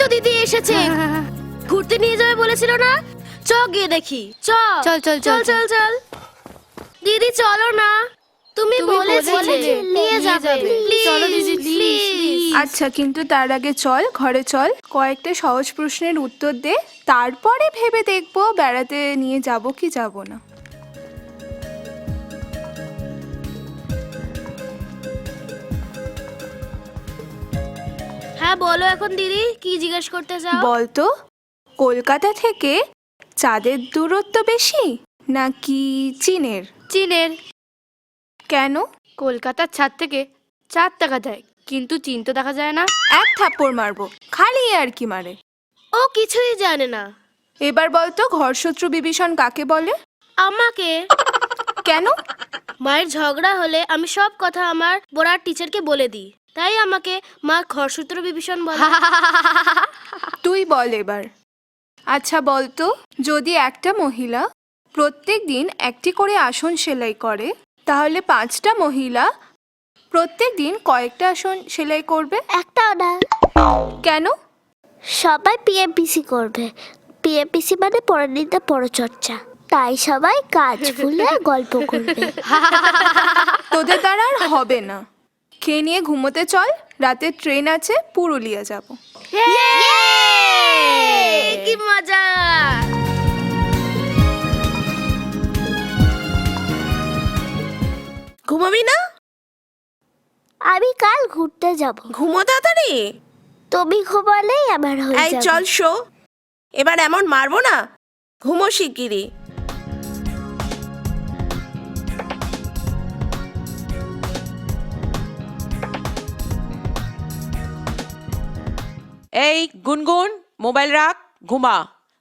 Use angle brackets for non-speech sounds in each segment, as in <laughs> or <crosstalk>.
তো দিদি এসেছে। ঘুরতে নিয়ে যাবে বলেছিল না? চ গিয়ে দেখি। চ চল, চল, চল, চল চল। চল দিদি চলো না। তুমি বলেছিলে নিয়ে যাবে। চলো দিদি, please। আচ্ছা কিন্তু তার আগে চল ঘরে চল। কয়েকটা সহজ প্রশ্নের উত্তর দে। তারপরে ভেবে দেখব বেড়াতে নিয়ে যাব কি যাব না। হ্যাঁ বলো এখন দিদি কি জিজ্ঞেস করতে চাও? বলতো কলকাতা থেকে চাঁদের দূরত্ব বেশি নাকি চীনের? চীনের। কেন? কলকাতার ছাদ থেকে চাঁদ দেখা যায় কিন্তু চীন তো দেখা যায় না। এক থাপ্পড় মারবো খালি আর কি মারে? ও কিছুই জানে না। এবার বলতো ঘরশত্রু বিভীষণ কাকে বলে? আমাকে। কেন? মায়ের ঝগড়া হলে আমি সব কথা আমার বড়ার টিচারকে বলে দিই। তাই আমাকে মা খরসূত্র বিভীষণ বলে। <laughs> তুই বল এবার। আচ্ছা বলতো যদি একটা মহিলা প্রত্যেক দিন একটি করে আসন সেলাই করে তাহলে পাঁচটা মহিলা প্রত্যেক দিন কয়েকটা আসন সেলাই করবে? একটা না। কেন? সবাই পিএমপিসি করবে। পিএমপিসি মানে পরিণীতা পরচর্চা তাই সবাই কাজ ভুলে <laughs> গল্প করবে। তোদের দ্বারা আর হবে না। খেয়ে নিয়ে ঘুমোতে চল? রাতে ট্রেন আছে পুরুলিয়া যাব। কি মজা! ঘুমাবি না? আমি কাল ঘুরতে যাব। ঘুমো তাড়াতাড়ি। তুমি ঘুমালেই আমার হয়ে যাবে। চল শো। এবার এমন মারবো না। ঘুমো শিগগিরি এই গুনগুন মোবাইল রাখ ঘুমা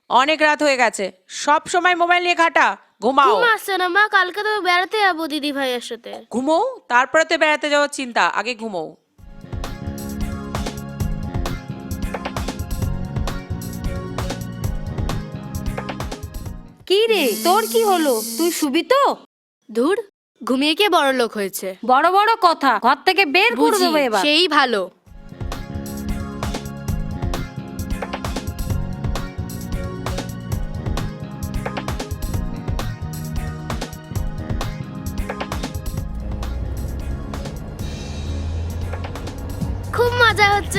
অনেক রাত হয়ে গেছে। সব সময় মোবাইল নিয়ে ঘাটা ঘুমাও। ঘুম আসছে না মা কালকে তো বেড়াতে যাব দিদি ভাইয়ের সাথে। ঘুমো তারপরে তো বেড়াতে যাওয়ার চিন্তা আগে ঘুমো কি রে তোর কি হলো? তুই শুবি তো? ধুর ঘুমিয়ে কে বড় লোক হয়েছে? বড় বড় কথা ঘর থেকে বের করে দেবো এবার। সেই ভালো। মজা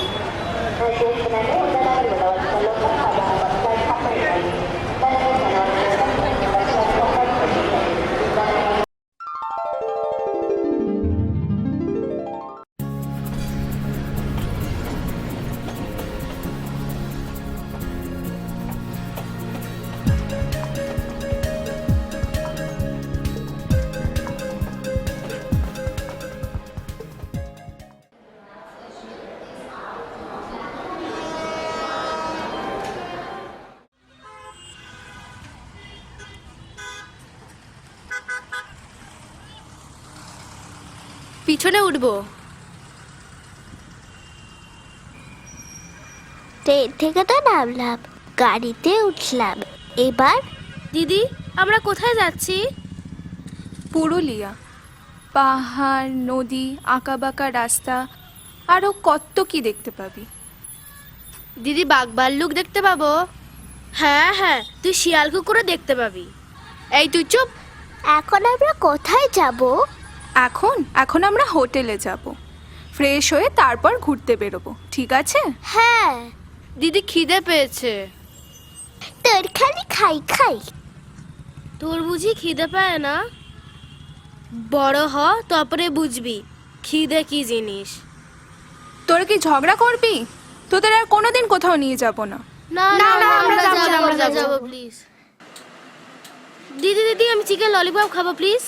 Thank you. পিছনে উঠবো। ট্রেন থেকে তো নামলাম গাড়িতে উঠলাম। এবার দিদি আমরা কোথায় যাচ্ছি? পুরুলিয়া। পাহাড় নদী আঁকাবাঁকা রাস্তা আরও কত কি দেখতে পাবি। দিদি বাঘ ভাল্লুক দেখতে পাবো? হ্যাঁ হ্যাঁ তুই শিয়াল কুকুরও দেখতে পাবি। এই তুই চুপ। এখন আমরা কোথায় যাব? এখন এখন আমরা হোটেলে যাব। ফ্রেশ হয়ে তারপর ঘুরতে বেরোবো ঠিক আছে? হ্যাঁ। দিদি খিদে পেয়েছে। তোর খালি খাই খাই। তোর বুঝি খিদে পায় না? বড় হ তারপরে বুঝবি খিদে কি জিনিস। তোরা কি ঝগড়া করবি? তোদের আর কোনোদিন কোথাও নিয়ে যাব না। না না, না আমরা যাব, আমরা। যাব প্লিজ দিদি দিদি আমি চিকেন ললিপপ খাব প্লিজ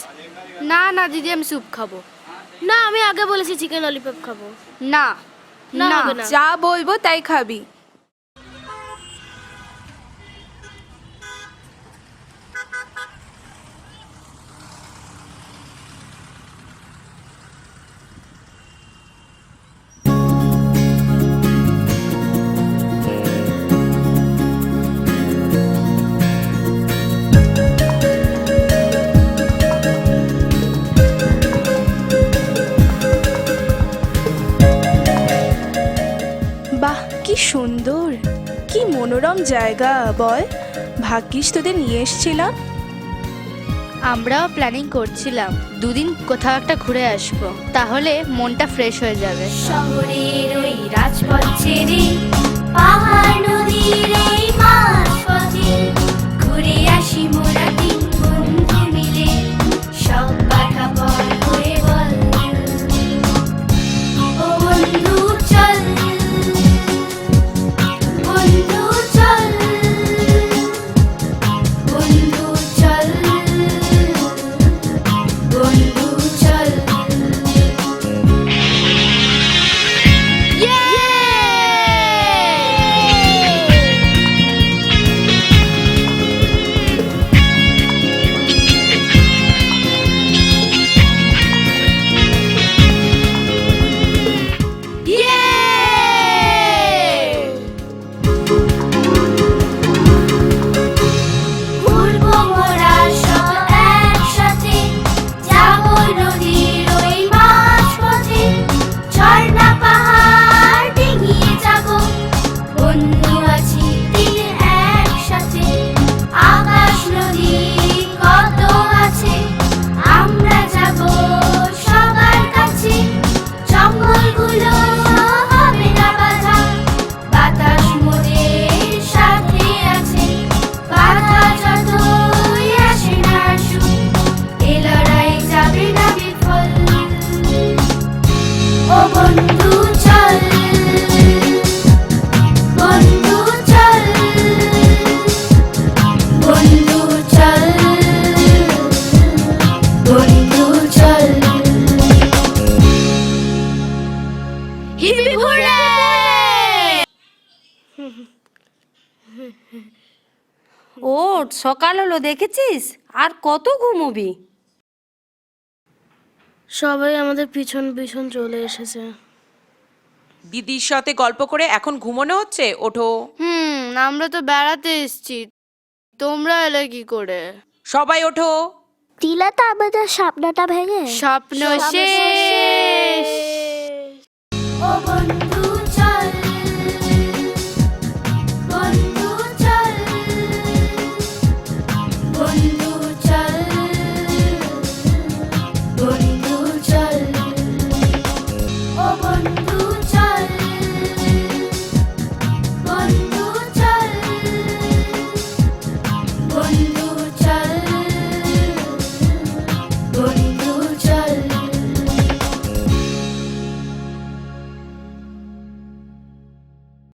না না দিদি আমি স্যুপ খাব। না আমি আগে বলেছি চিকেন ললিপপ খাব। না না। যা বলব তাই খাবি। মনোরম জায়গা বল। ভাগ্যিস তোদের নিয়ে এসছিলাম। আমরাও প্ল্যানিং করছিলাম। দুদিন কোথাও একটা ঘুরে আসব। তাহলে মনটা ফ্রেশ হয়ে যাবে। শহরের ওই রাজপথ ছেড়ে পাহাড় নদীর হিপি হুররে ওঠ সকাল হলো দেখেছিস? আর কত ঘুমোবি? সবাই আমাদের পিছন পিছন চলে এসেছে। দিদির সাথে গল্প করে এখন ঘুমোনো হচ্ছে? ওঠো। হুম আমরা তো বেড়াতে এসেছি। তোমরা এলে কি করে? সবাই ওঠো। দিলা তো আমাদের স্বপ্নটা ভেঙে স্বপ্ন শেষ। ও বন্ধু